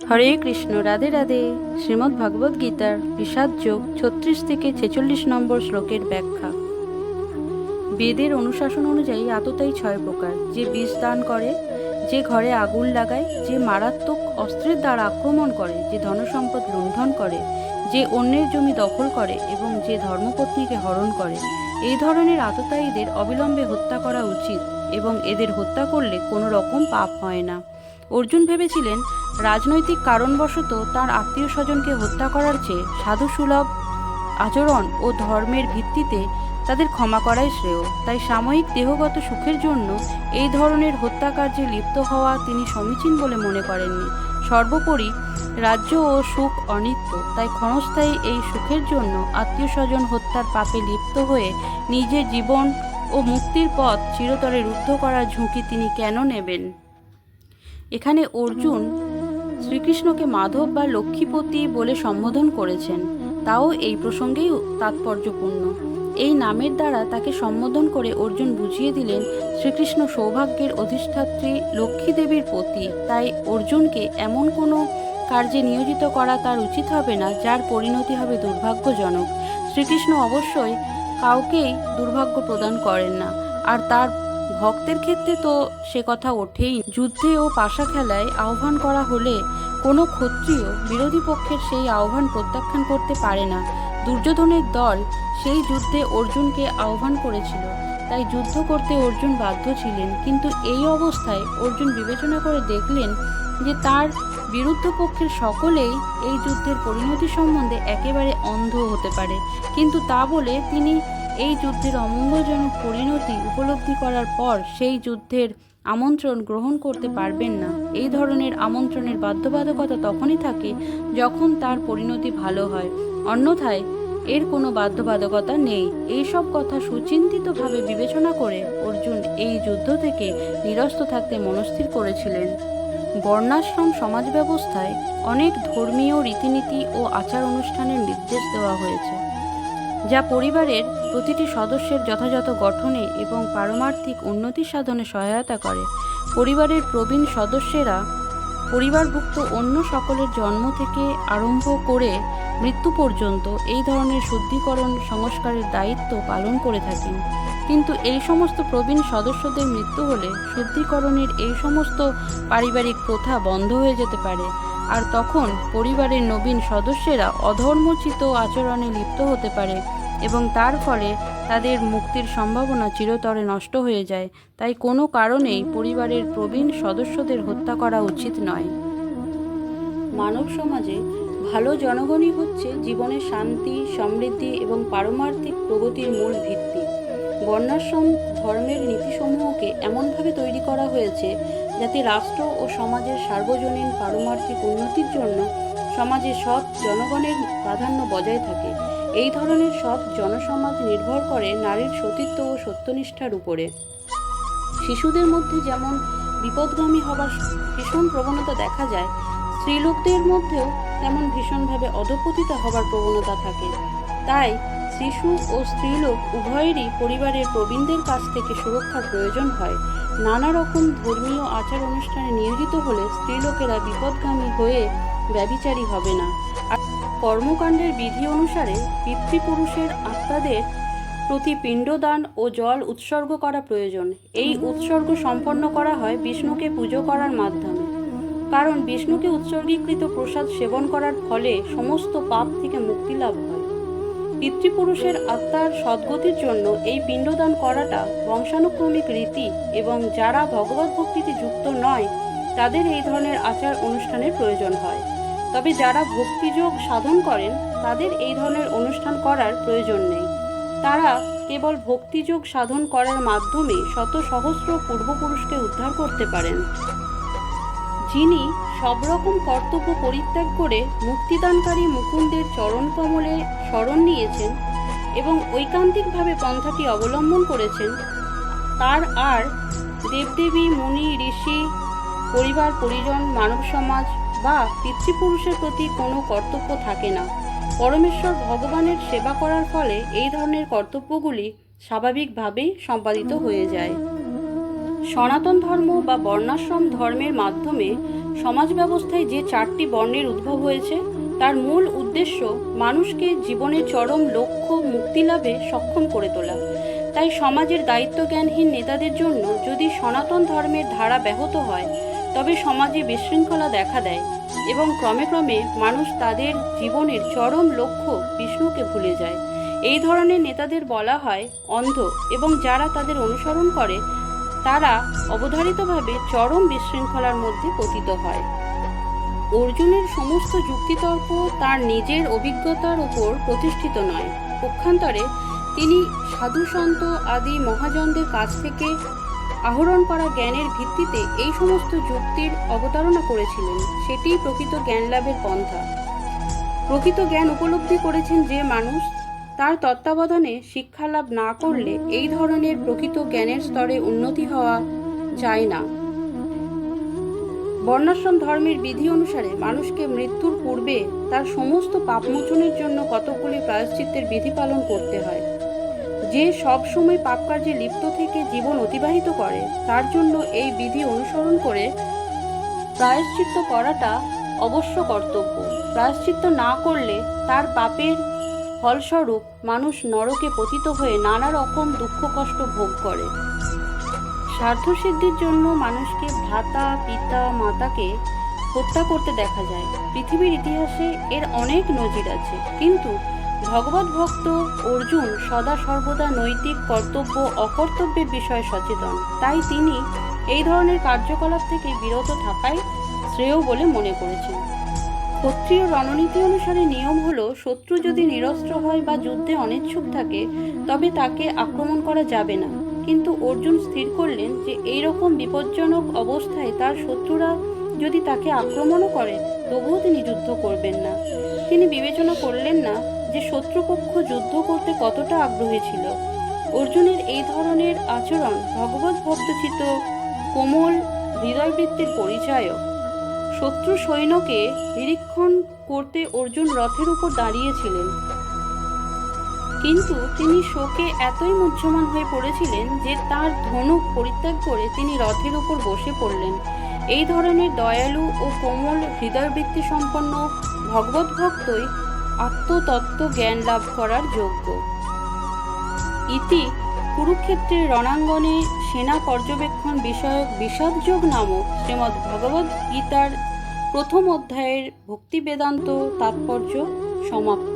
হরে কৃষ্ণ, রাধে রাধে। শ্রীমদ্ ভাগবত গীতার বিষাদ যোগ ছত্রিশ থেকে ছেচল্লিশ নম্বর শ্লোকের ব্যাখ্যা। বেদের অনুশাসন অনুযায়ী আততাই ছয় প্রকার। যে বীজ দান করে, যে ঘরে আগুন লাগায়, যে মারাত্মক অস্ত্রের দ্বারা আক্রমণ করে, যে ধনসম্পদ লুণ্ঠন করে, যে অন্যের জমি দখল করে এবং যে ধর্মপত্নীকে হরণ করে, এই ধরনের আততায়ীদের অবিলম্বে হত্যা করা উচিত এবং এদের হত্যা করলে কোনো রকম পাপ হয় না। অর্জুন ভেবেছিলেন রাজনৈতিক কারণবশত তার আত্মীয় স্বজনকে হত্যা করার চেয়ে সাধুসুলভ আচরণ ও ধর্মের ভিত্তিতে তাদের ক্ষমা করাই শ্রেয়। তাই সাময়িক দেহগত সুখের জন্য এই ধরনের হত্যাকার্যে লিপ্ত হওয়া তিনি সমীচীন বলে মনে করেননি। সর্বোপরি রাজ্য ও সুখ অনিত্য। তাই ক্ষণস্থায়ী এই সুখের জন্য আত্মীয় স্বজন হত্যার পাপে লিপ্ত হয়ে নিজের জীবন ও মুক্তির পথ চিরতরে রুদ্ধ করার ঝুঁকি তিনি কেন নেবেন? এখানে অর্জুন শ্রীকৃষ্ণকে মাধব বা লক্ষ্মীপতি বলে সম্বোধন করেছেন, তাও এই প্রসঙ্গেই তাৎপর্যপূর্ণ। এই নামের দ্বারা তাকে সম্বোধন করে অর্জুন বুঝিয়ে দিলেন, শ্রীকৃষ্ণ সৌভাগ্যের অধিষ্ঠাত্রী লক্ষ্মী দেবীর পতি, তাই অর্জুনকে এমন কোনো কার্যে নিয়োজিত করা তার উচিত হবে না, যার পরিণতি হবে দুর্ভাগ্যজনক। শ্রীকৃষ্ণ অবশ্যই কাউকেই দুর্ভাগ্য প্রদান করেন না, আর তার ভক্তের ক্ষেত্রে তো সে কথা ওঠেই যুদ্ধে ও পাশা খেলায় আহ্বান করা হলে কোনো ক্ষত্রিয় বিরোধী পক্ষের সেই আহ্বান প্রত্যাখ্যান করতে পারে না। দুর্যোধনের দল সেই যুদ্ধে অর্জুনকে আহ্বান করেছিল। তাই যুদ্ধ করতে অর্জুন বাধ্য ছিলেন। কিন্তু এই অবস্থায় অর্জুন বিবেচনা করে দেখলেন যে তার বিরুদ্ধ পক্ষের সকলেই এই যুদ্ধের পরিণতি সম্বন্ধে একেবারে অন্ধ হতে পারে। কিন্তু তা বলে তিনি এই যুদ্ধের অমঙ্গলজনক পরিণতি উপলব্ধি করার পর সেই যুদ্ধের আমন্ত্রণ গ্রহণ করতে পারবেন না। এই ধরনের আমন্ত্রণের বাধ্যবাধকতা তখনই থাকে যখন তার পরিণতি ভালো হয়। অন্যথায় এর কোনো বাধ্যবাধকতা নেই। এই সব কথা সুচিন্তিতভাবে বিবেচনা করে অর্জুন এই যুদ্ধ থেকে নিরস্ত থাকতে মনস্থির করেছিলেন। বর্ণাশ্রম সমাজ ব্যবস্থায় অনেক ধর্মীয় রীতিনীতি ও আচার অনুষ্ঠানের নির্দেশ দেওয়া হয়েছে। যা পরিবারের প্রতিটি সদস্যের যথাযথ গঠনে এবং পারমার্থিক উন্নতি সাধনে সহায়তা করে। পরিবারের প্রবীণ সদস্যেরা পরিবারভুক্ত অন্য সকলের জন্ম থেকে আরম্ভ করে মৃত্যু পর্যন্ত এই ধরনের শুদ্ধিকরণ সংস্কারের দায়িত্ব পালন করে থাকেন। কিন্তু এই সমস্ত প্রবীণ সদস্যদের মৃত্যু হলে শুদ্ধিকরণের এই সমস্ত পারিবারিক প্রথা বন্ধ হয়ে যেতে পারে। আর তখন পরিবারের নবীন সদস্যেরা অধর্মচিত আচরণে লিপ্ত হতে পারে এবং তার ফলে তাদের মুক্তির সম্ভাবনা চিরতরে নষ্ট হয়ে যায়। তাই কোনো কারণেই পরিবারের প্রবীণ সদস্যদের হত্যা করা উচিত নয়। মানব সমাজে ভালো জনগণই হচ্ছে জীবনের শান্তি, সমৃদ্ধি এবং পারমার্থিক প্রগতির মূল ভিত্তি। বর্ণাশ্রম ধর্মের নীতিসমূহকে এমনভাবে তৈরি করা হয়েছে যাতে রাষ্ট্র ও সমাজের সার্বজনীন পারমার্থিক উন্নতির জন্য সমাজে সৎ জনগণের প্রাধান্য বজায় থাকে। এই ধরনের সৎ জনসমাজ নির্ভর করে নারীর সতীত্ব ও সত্যনিষ্ঠার উপরে। শিশুদের মধ্যে যেমন বিপদগামী হবার ভীষণ প্রবণতা দেখা যায়, স্ত্রীলোকদের মধ্যেও তেমন ভীষণভাবে অধপতিত হবার প্রবণতা থাকে। তাই শিশু ও স্ত্রীলোক উভয়েরই পরিবারের প্রবীণদের কাছ থেকে সুরক্ষার প্রয়োজন হয়। নানা রকম ধর্মীয় আচার অনুষ্ঠানে নিয়োজিত হলে স্ত্রীলোকেরা বিপদগামী হয়ে ব্যবিচারী হবে না। আর কর্মকাণ্ডের বিধি অনুসারে পিতৃপুরুষের আত্মাদের প্রতি পিণ্ডদান ও জল উৎসর্গ করা প্রয়োজন। এই উৎসর্গ সম্পন্ন করা হয় বিষ্ণুকে পুজো করার মাধ্যমে। কারণ বিষ্ণুকে উৎসর্গীকৃত প্রসাদ সেবন করার ফলে সমস্ত পাপ থেকে মুক্তি লাভ হয়। পিতৃপুরুষের আত্মার সদ্গতির জন্য এই পিণ্ডদান করাটা বংশানুক্রমিক রীতি এবং যারা ভগবত ভক্তিতে যুক্ত নয়, তাদের এই ধরনের আচার অনুষ্ঠানের প্রয়োজন হয়। তবে যারা ভক্তিযোগ সাধন করেন, তাদের এই ধরনের অনুষ্ঠান করার প্রয়োজন নেই। তারা কেবল ভক্তিযোগ সাধন করার মাধ্যমে শত সহস্র পূর্বপুরুষকে উদ্ধার করতে পারেন। যিনি সব রকম কর্তব্য পরিত্যাগ করে মুক্তিদানকারী মুকুন্দের চরণ কমলে শরণ নিয়েছেন এবং ঐকান্তিকভাবে পন্থাটি অবলম্বন করেছেন, তার আর দেবদেবী, মুনি, ঋষি, পরিবার, পরিজন, মানব সমাজ বা পিতৃপুরুষের প্রতি কোনো কর্তব্য থাকে না। পরমেশ্বর ভগবানের সেবা করার ফলে এই ধরনের কর্তব্যগুলি স্বাভাবিকভাবেই সম্পাদিত হয়ে যায়। সনাতন ধর্ম বা বর্ণাশ্রম ধর্মের মাধ্যমে সমাজ ব্যবস্থায় যে চারটি বর্ণের উদ্ভব হয়েছে তার মূল উদ্দেশ্য মানুষকে জীবনের চরম লক্ষ্য মুক্তি লাভে সক্ষম করে তোলা। তাই সমাজের দায়িত্বজ্ঞানহীন নেতাদের জন্য যদি সনাতন ধর্মের ধারা ব্যাহত হয়, তবে সমাজে বিশৃঙ্খলা দেখা দেয় এবং ক্রমে ক্রমে মানুষ তাদের জীবনের চরম লক্ষ্য বিষ্ণুকে ভুলে যায়। এই ধরনের নেতাদের বলা হয় অন্ধ এবং যারা তাদের অনুসরণ করে, তারা অবধারিতভাবে চরম বিশৃঙ্খলার মধ্যে পতিত হয়। অর্জুনের সমস্ত যুক্তিতর্ক তার নিজের অভিজ্ঞতার উপর প্রতিষ্ঠিত নয়। পক্ষান্তরে তিনি সাধুসন্ত আদি মহাজনদের কাছ থেকে আহরণ করা জ্ঞানের ভিত্তিতে এই সমস্ত যুক্তির অবতারণা করেছিলেন। সেটিই প্রকৃত জ্ঞান লাভের পন্থা। প্রকৃত জ্ঞান উপলব্ধি করেছেন যে মানুষ তার তত্ত্বাবধানে শিক্ষা লাভ না করলে এই ধরনের প্রকৃত জ্ঞানের স্তরে উন্নতি হওয়া যায় না। বর্ণাশ্রম ধর্মের বিধি অনুসারে মানুষকে মৃত্যুর পূর্বে তার সমস্ত পাপমোচনের জন্য কতকগুলি প্রায়শ্চিত্তের বিধি পালন করতে হয়। যে সব সময় পাপ কার্যে লিপ্ত থেকে জীবন অতিবাহিত করে, তার জন্য এই বিধি অনুসরণ করে প্রায়শ্চিত্ত করাটা অবশ্য কর্তব্য। প্রায়শ্চিত্ত না করলে তার পাপের ফলস্বরূপ মানুষ নরকে পতিত হয়ে নানা রকম দুঃখ কষ্ট ভোগ করে। স্বার্থসিদ্ধির জন্য মানুষকে ভ্রাতা, পিতা, মাতাকে হত্যা করতে দেখা যায়। পৃথিবীর ইতিহাসে এর অনেক নজির আছে। কিন্তু ভগবত ভক্ত অর্জুন সদা সর্বদা নৈতিক কর্তব্য, অকর্তব্যের বিষয়ে সচেতন। তাই তিনি এই ধরনের কার্যকলাপ থেকে বিরত থাকাই শ্রেয় বলে মনে করেছেন। ক্ষত্রিয় রণনীতি অনুসারে নিয়ম হলো, শত্রু যদি নিরস্ত্র হয় বা যুদ্ধে অনিচ্ছুক থাকে, তবে তাকে আক্রমণ করা যাবে না। কিন্তু অর্জুন স্থির করলেন যে এই রকম বিপজ্জনক অবস্থায় তার শত্রুরা যদি তাকে আক্রমণও করে, তবুও তিনি যুদ্ধ করবেন না। তিনি বিবেচনা করলেন না যে শত্রুপক্ষ যুদ্ধ করতে কতটা আগ্রহী ছিল। অর্জুনের এই ধরনের আচরণ ভগবত ভক্তচিত কোমল হৃদয়বৃত্তির পরিচয়ক। শত্রু সৈন্যকে নিরীক্ষণ করতে অর্জুন রথের উপর দাঁড়িয়েছিলেন। কিন্তু তিনি শোকে এতই মুহ্যমান হয়ে পড়েছিলেন যে তার ধনুক পরিত্যাগ করে তিনি রথের উপর বসে পড়লেন। এই ধরনের দয়ালু ও কোমল হৃদয়বৃত্তি সম্পন্ন ভগবত ভক্তই আত্মতত্ত্ব জ্ঞান লাভ করার যোগ্য। ইতি কুরুক্ষেত্রের রণাঙ্গনে সেনা পর্যবেক্ষণ বিষয়ক বিষাদযোগ নামক শ্রীমদ্ ভগবদ্ গীতার প্রথম অধ্যায়ের ভক্তি বেদান্ত তাৎপর্য সমাপ্ত।